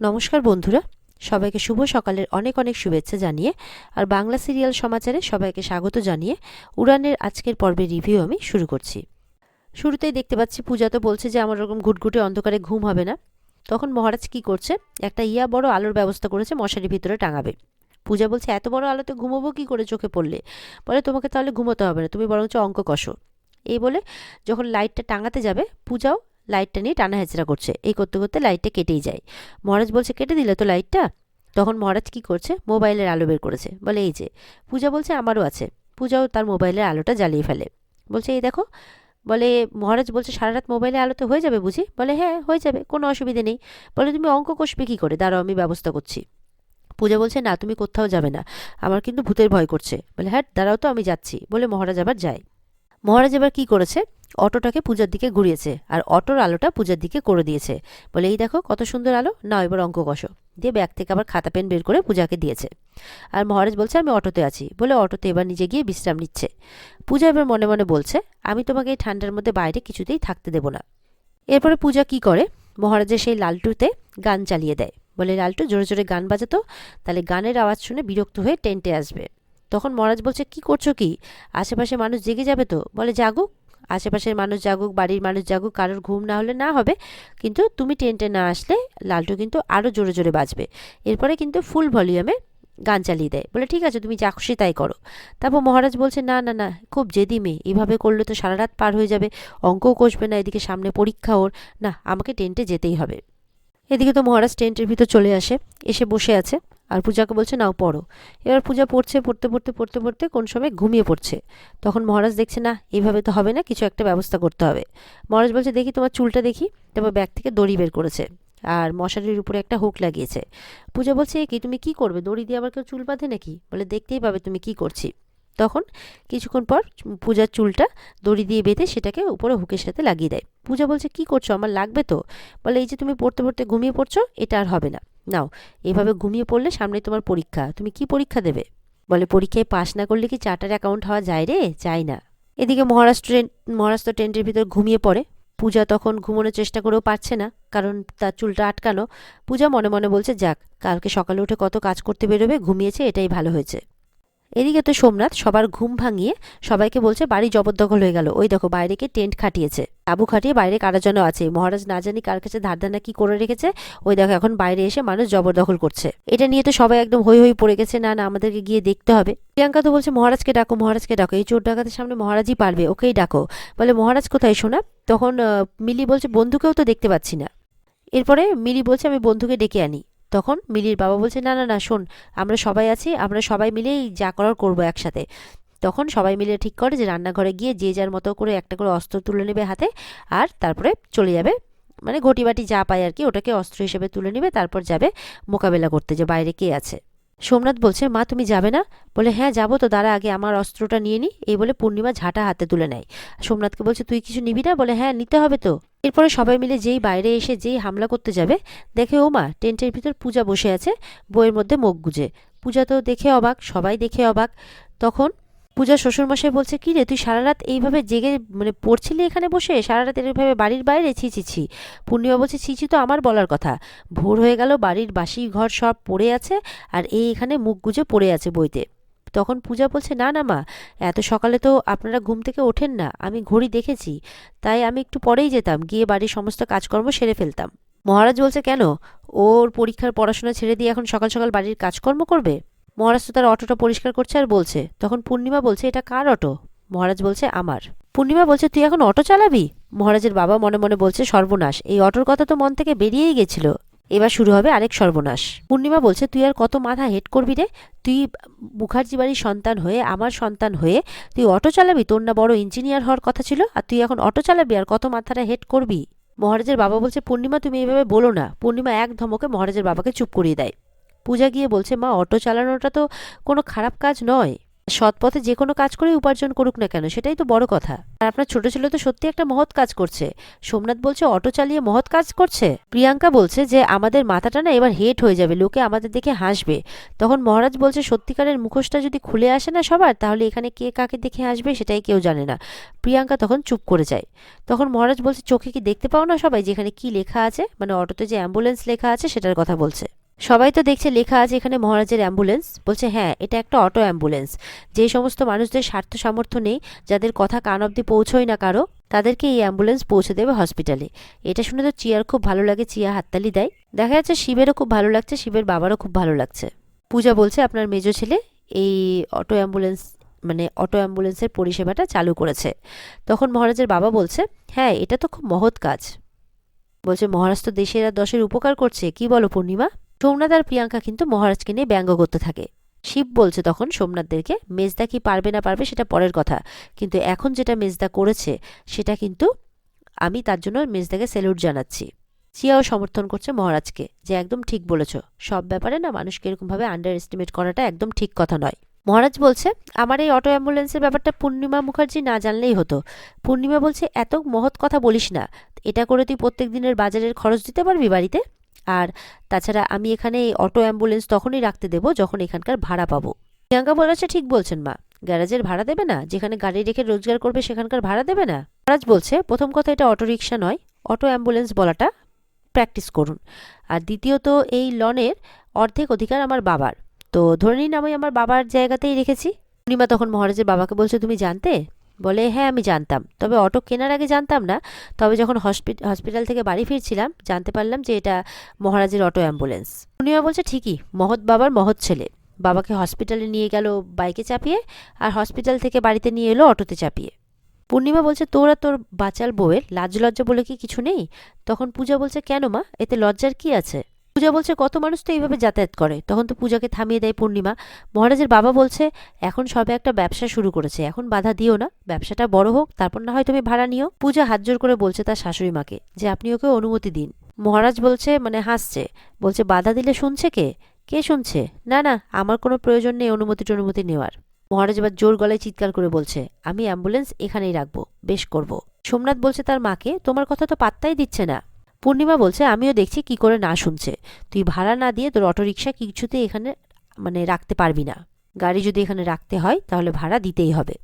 নমস্কার বন্ধুরা, সবাইকে শুভ সকালের অনেক অনেক শুভেচ্ছা জানিয়ে আর বাংলা সিরিয়াল সমাচারে সবাইকে স্বাগত জানিয়ে উড়ানের আজকের পর্বের রিভিউ আমি শুরু করছি। শুরুতেই দেখতে পাচ্ছি পূজা তো বলছে যে আমার ওরকম ঘুটঘুটে অন্ধকারে ঘুম হবে না। তখন মহারাজ কি করছে? একটা ইয়া বড় আলোর ব্যবস্থা করেছে, মশারির ভিতরে টাঙাবে। পূজা বলছে, এত বড় আলোতে ঘুমোবো কি করে চোখে পড়লে? বলে, তোমাকে তাহলে ঘুমোতে হবে না, তুমি বরঞ্চ অঙ্ক কষো। এই বলে যখন লাইটটা টাঙাতে যাবে, পূজাও লাইটটা নিয়ে টানা হেঁচড়া করছে। এই করতে করতে লাইটটা কেটেই যায়। মহারাজ বলছে, কেটে দিলে তো লাইটটা? তখন মহারাজ কি করছে? মোবাইলের আলো বের করেছে। বলে, এই যে, পূজা বলছে আমারও আছে। পূজাও তার মোবাইলের আলোটা জ্বালিয়ে ফেলে। বলছে, এই দেখো। বলে, মহারাজ বলছে, সারা রাত মোবাইলে আলোতে হয়ে যাবে বুঝি? বলে হ্যাঁ হয়ে যাবে, কোনো অসুবিধে নেই। বলে, তুমি অঙ্ক কষবে কী করে? দাঁড়াও, আমি ব্যবস্থা করছি। পূজা বলছে, না, তুমি কোথাও যাবে না। আমার কিন্তু ভূতের ভয় করছে। বলে হ্যাঁ দাঁড়াও তো, আমি যাচ্ছি। বলে, মহারাজ আবার যায়। মহারাজ এবার কি করেছে? অটোটাকে পূজার দিকে ঘুরিয়েছে আর অটোর আলোটা পূজার দিকে করে দিয়েছে। বলে, এই দেখো কত সুন্দর আলো। না এবার অঙ্ক কষো। দিয়ে ব্যাগ থেকে আবার খাতা পেন বের করে পূজাকে দিয়েছে। আর মহারাজ বলছে, আমি অটোতে আছি। বলে অটোতে এবার নিজে গিয়ে বিশ্রাম নিচ্ছে। পূজা এবার মনে মনে বলছে, আমি তোমাকে এই ঠান্ডার মধ্যে বাইরে কিছুতেই থাকতে দেবো না। এরপরে পূজা কি করে? মহারাজের সেই লালটুতে গান চালিয়ে দেয়। বলে, লালটু, জোরে জোরে গান বাজাতো তাহলে গানের আওয়াজ শুনে বিরক্ত হয়ে টেন্টে আসবে। তখন মহারাজ বলছে, কি করছ কি? আশেপাশে মানুষ জেগে যাবে তো? বলে জাগুক আশেপাশের মানুষ জাগুক, বাড়ির মানুষ জাগুক, কারোর ঘুম না হলে না হবে। কিন্তু তুমি টেন্টে না আসলে লালটু কিন্তু আরও জোরে জোরে বাজবে। এরপরে কিন্তু ফুল ভলিউমে গান চালিয়ে দেয়। বলে, ঠিক আছে, তুমি যা খুশি তাই করো। তারপর মহারাজ বলছে, না না না, খুব জেদি মেয়ে। এভাবে করলে তো সারা রাত পার হয়ে যাবে। অঙ্কও কষবে না, এদিকে সামনে পরীক্ষা ওর। না, আমাকে টেন্টে যেতেই হবে। এদিকে তো মহারাজ টেন্টের ভিতর চলে আসে, এসে বসে আছে। আর পূজাকে বলছে, নাও পড়ো। এবার পূজা পড়ছে, পড়তে পড়তে পড়তে পড়তে কোন সময় ঘুমিয়ে পড়ছে। তখন মহারাজ দেখছে, না, এইভাবে তো হবে না, কিছু একটা ব্যবস্থা করতে হবে। মহারাজ বলছে, দেখি তোমার চুলটা দেখি। তারপর ব্যাগ থেকে দড়ি বের করেছে। আর মশারির উপরে একটা হুক লাগিয়েছে। পূজা বলছে কি, তুমি কি করবে? দড়ি দিয়ে আবার কেউ চুল বাঁধে নাকি? বলে, দেখতেই পাবে তুমি কি করছি। তখন কিছুক্ষণ পর পূজার চুলটা দড়ি দিয়ে বেঁধে সেটাকে উপরে হুকের সাথে লাগিয়ে দেয়। পূজা বলছে, কি করছ? আমার লাগবে তো? বলে, এই যে তুমি পড়তে পড়তে ঘুমিয়ে পড়ছো, এটা আর হবে না। নাও, এভাবে ঘুমিয়ে পড়লে সামনে তোমার পরীক্ষা। তুমি কি পরীক্ষা দেবে? বলে, পরীক্ষায় পাশ না করলে কি চার্টার অ্যাকাউন্ট হওয়া যায় রে? যায় না। এদিকে মহারাষ্ট্র মহারাষ্ট্র টেন্টের ভিতর ঘুমিয়ে পড়ে। পূজা তখন ঘুমানোর চেষ্টা করেও পারছে না, কারণ তার চুলটা আটকানো পূজা মনে মনে বলছে, যাক, কালকে সকালে উঠে কত কাজ করতে বেরোবে, ঘুমিয়েছে, এটাই ভালো হয়েছে। এদিকে তো সোমনাথ সবার ঘুম ভাঙিয়ে সবাইকে বলছে, বাড়ি জবরদখল হয়ে গেল। ওই দেখো, বাইরে কে টেন্ট খাটিয়েছে। তাবু খাটিয়ে বাইরে কারা যেন আছে। মহারাজ না জানি কার কাছে ধারদানা কি করে রেখেছে। ওই দেখো, এখন বাইরে এসে মানুষ জবরদখল করছে। এটা নিয়ে তো সবাই একদম হই হই পড়ে গেছে। না না, আমাদেরকে গিয়ে দেখতে হবে। প্রিয়াঙ্কা তো বলছে, মহারাজকে ডাকো মহারাজকে ডাকো। এই চোর ডাকাতের সামনে মহারাজই পারবে। ওকেই ডাকো। বলে, মহারাজ কোথায় শোনা তখন মিলি বলছে, বন্ধুকেও তো দেখতে পাচ্ছি না। এরপরে মিলি বলছে, আমি বন্ধুকে ডেকে আনি। তখন মিলির বাবা বলছে, না না না, শোন, আমরা সবাই আছি, আমরা সবাই মিলেই যা করার করব একসাথে। তখন সবাই মিলে ঠিক করে যে রান্নাঘরে গিয়ে যে যার মতো করে একটা করে অস্ত্র তুলে নেবে হাতে আর তারপরে চলে যাবে। মানে ঘটি বাটি যা পায় আর কি, ওটাকে অস্ত্র হিসেবে তুলে নেবে, তারপর যাবে মোকাবেলা করতে যে বাইরে কে আছে। সোমনাথ বলছে, মা, তুমি যাবে না? বলে হ্যাঁ যাব তো, দাঁড়া, আগে আমার অস্ত্রটা নিয়ে নি। এই বলে পূর্ণিমা ঝাঁটা হাতে তুলে নেয়। সোমনাথকে বলছে, তুই কিছু নিবি না? বলে হ্যাঁ নিতে হবে তো। এরপরে সবাই মিলে যেই বাইরে এসে যেই হামলা করতে যাবে, দেখে ও মা টেন্টের ভিতর পূজা বসে আছে, বইয়ের মধ্যে মুখ গুজে। পূজা তো দেখে অবাক, সবাই দেখে অবাক। তখন পূজা শ্বশুরমশাই বলছে, কি রে, তুই সারা রাত এইভাবে জেগে মানে পড়ছিলি এখানে বসে? সারা রাত এইভাবে বাড়ির বাইরে? ছি ছি ছি। পূর্ণিমা বলছে, ছি ছি, তো আমার বলার কথা। ভোর হয়ে গেল, বাড়ির বাসি ঘর সব পড়ে আছে, আর এই এখানে মুখ গুজে পড়ে আছে বইতে। তখন পূজা বলছে, না না, মা, এত সকালে তো আপনারা ঘুম থেকে ওঠেন না, আমি ঘড়ি দেখেছি, তাই আমি একটু পরেই যেতাম, গিয়ে বাড়ির সমস্ত কাজকর্ম সেরে ফেলতাম। মহারাজ বলছে, কেন? ওর পরীক্ষার পড়াশোনা ছেড়ে দিয়ে এখন সকাল সকাল বাড়ির কাজকর্ম করবে? মহারাজ তো তার অটোটা পরিষ্কার করছে আর বলছে, তখন পূর্ণিমা বলছে, এটা কার অটো? মহারাজ বলছে, আমার। পূর্ণিমা বলছে, তুই এখন অটো চালাবি? মহারাজের বাবা মনে মনে বলছে, সর্বনাশ, এই অটোর কথা তো মন থেকে বেরিয়েই গেছিল এবার শুরু হবে আরেক সর্বনাশ। পূর্ণিমা বলছে, তুই আর কত মাথা হেট করবি রে? তুই মুখার্জি বাড়ির সন্তান হয়ে, আমার সন্তান হয়ে, তুই অটো চালাবি? তোর না বড় ইঞ্জিনিয়ার হওয়ার কথা ছিল, আর তুই এখন অটো চালাবি? আর কত মাথাটা হেট করবি? মহারাজের বাবা বলছে, পূর্ণিমা, তুমি এইভাবে বলো না। পূর্ণিমা এক ধমকে মহারাজের বাবাকে চুপ করিয়ে দেয়। পূজা গিয়ে বলছে, মা, অটো চালানোটা তো কোনো খারাপ কাজ নয়। সৎ পথে যে কোনো কাজ করে উপার্জন করুক না কেন, সেটাই তো বড় কথা। আর আপনার ছোট ছেলে তো সত্যি একটা মহৎ কাজ করছে। সোমনাথ বলছে, অটো চালিয়ে মহৎ কাজ করছে? প্রিয়াঙ্কা বলছে যে, আমাদের মাথাটা না এবার হেট হয়ে যাবে, লোকে আমাদের দেখে হাসবে। তখন মহারাজ বলছে, সত্যিকারের মুখোশটা যদি খুলে আসে না সবার, তাহলে এখানে কে কাকে দেখে আসবে সেটাই কেউ জানে না। প্রিয়াঙ্কা তখন চুপ করে যায়। তখন মহারাজ বলছে, চোখে কি দেখতে পাও না সবাই? যেখানে কি লেখা আছে মানে অটোতে যে অ্যাম্বুলেন্স লেখা আছে, সেটার কথা বলছে। সবাই তো দেখছে লেখা আছে এখানে মহারাজের অ্যাম্বুলেন্স। বলছে হ্যাঁ এটা একটা অটো অ্যাম্বুলেন্স। যে সমস্ত মানুষদের স্বার্থ সামর্থ্য নেই, যাদের কথা কান অব্দি পৌঁছয় না কারও, তাদেরকে এই অ্যাম্বুলেন্স পৌঁছে দেবে হসপিটালে। এটা শুনে তো চিয়ার খুব ভালো লাগে, চিয়া হাততালি দেয়। দেখা যাচ্ছে শিবেরও খুব ভালো লাগছে, শিবের বাবারও খুব ভালো লাগছে। পূজা বলছে, আপনার মেজো ছেলে এই অটো অ্যাম্বুলেন্স মানে অটো অ্যাম্বুলেন্সের পরিষেবাটা চালু করেছে। তখন মহারাজের বাবা বলছে হ্যাঁ এটা তো খুব মহৎ কাজ। বলছে, মহারাজ তো দেশের দশের উপকার করছে, কি বলো পূর্ণিমা? সোমনাথ আর প্রিয়াঙ্কা কিন্তু মহারাজকে নিয়ে ব্যঙ্গ করতে থাকে। শিব বলছে তখন সোমনাথদেরকে, মেজদা কি পারবে না পারবে সেটা পরের কথা। কিন্তু এখন যেটা মেজদা করেছে, সেটা কিন্তু আমি তার জন্য মেজদাকে স্যালুট জানাচ্ছি। চিয়াও সমর্থন করছে মহারাজকে যে একদম ঠিক বলেছ। সব ব্যাপারে না মানুষকে এরকমভাবে আন্ডার এস্টিমেট করাটা একদম ঠিক কথা নয়। মহারাজ বলছে, আমার এই অটো অ্যাম্বুলেন্সের ব্যাপারটা পূর্ণিমা মুখার্জি না জানলেই হতো। পূর্ণিমা বলছে, এত মহৎ কথা বলিস না। এটা করে তুই প্রত্যেক দিনের বাজারের খরচ দিতে পারবি বাড়িতে? আর তাছাড়া আমি এখানে অটো অ্যাম্বুলেন্স তখনই রাখতে দেবো যখন এখানকার ভাড়া পাবো। প্রিয়াঙ্কা বলেছে ঠিক বলছেন মা। গ্যারাজের ভাড়া দেবে না? যেখানে গাড়ি রেখে রোজগার করবে সেখানকার ভাড়া দেবে না? মহারাজ বলছে, প্রথম কথা এটা অটো রিক্সা নয়, অটো অ্যাম্বুলেন্স বলাটা প্র্যাকটিস করুন। আর দ্বিতীয়ত, এই লনের অর্ধেক অধিকার আমার বাবার। তো ধরে নিন আমি আমার বাবার জায়গাতেই রেখেছি। পূর্ণিমা তখন মহারাজের বাবাকে বলছে, তুমি জানতে? বলে হ্যাঁ আমি জানতাম। তবে অটো কেনার আগে জানতাম না। তবে যখন হসপিটাল থেকে বাড়ি ফিরছিলাম, জানতে পারলাম যে এটা মহারাজের অটো অ্যাম্বুলেন্স। পূর্ণিমা বলছে, ঠিকই, মহৎ বাবার মহৎ ছেলে। বাবাকে হসপিটালে নিয়ে গেল বাইকে চাপিয়ে আর হসপিটাল থেকে বাড়িতে নিয়ে এলো অটোতে চাপিয়ে। পূর্ণিমা বলছে, তোরা তোর বাচাল বউয়ের লাজ লজ্জা বলে কি কিছু নেই? তখন পূজা বলছে, কেন মা? এতে লজ্জার কি আছে? পূজা বলছে, কত মানুষ তো এইভাবে যাতায়াত করে। তখন তো পূজাকে থামিয়ে দেয় পূর্ণিমা। মহারাজের বাবা বলছে, এখন সবে একটা ব্যবসা শুরু করেছে, এখন বাধা দিও না। ব্যবসাটা বড় হোক, তারপর না হয় তুমি ভাড়া নিও। পূজা হাত জোর করে বলছে তার শাশুড়ি মাকে যে, আপনি ওকে অনুমতি দিন। মহারাজ বলছে মানে হাসছে। বলছে, বাধা দিলে শুনছে কে? কে শুনছে? না না, আমার কোনো প্রয়োজন নেই অনুমতি টনুমতি নেওয়ার। মহারাজ এবার জোর গলায় চিৎকার করে বলছে, আমি অ্যাম্বুলেন্স এখানেই রাখব, বেশ করব। সোমনাথ বলছে তার মাকে, তোমার কথা তো পাত্তাই দিচ্ছে না। পূর্ণিমা বলছে, আমিও দেখছি কি করে না শুনছে। তুই ভাড়া না দিয়ে তোর অটোরিকশা কিছুতে এখানে মানে রাখতে পারবি না। গাড়ি যদি এখানে রাখতে হয়, তাহলে ভাড়া দিতেই হবে।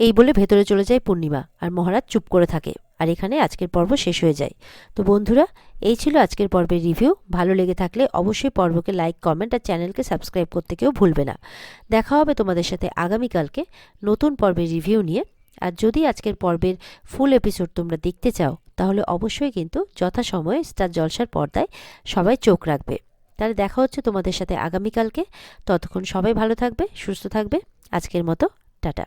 এই বলে ভেতরে চলে যায় পূর্ণিমা আর মহারাজ চুপ করে থাকে। আর এখানে আজকের পর্ব শেষ হয়ে যায়। তো বন্ধুরা, এই ছিল আজকের পর্বের রিভিউ। ভালো লেগে থাকলে অবশ্যই পর্বকে লাইক, কমেন্ট আর চ্যানেলকে সাবস্ক্রাইব করতে কেউ ভুলবে না। দেখা হবে তোমাদের সাথে আগামীকালকে নতুন পর্বের রিভিউ নিয়ে। আর যদি আজকের পর্বের ফুল এপিসোড তোমরা দেখতে চাও তাহলে অবশ্যই কিন্তু যথাসময়ে স্টার জলসার পর্দায় সবাই চোখ রাখবে। তাহলে দেখা হচ্ছে তোমাদের সাথে আগামীকালকে। ততক্ষণ সবাই ভালো থাকবে, সুস্থ থাকবে। আজকের মতো, টাটা।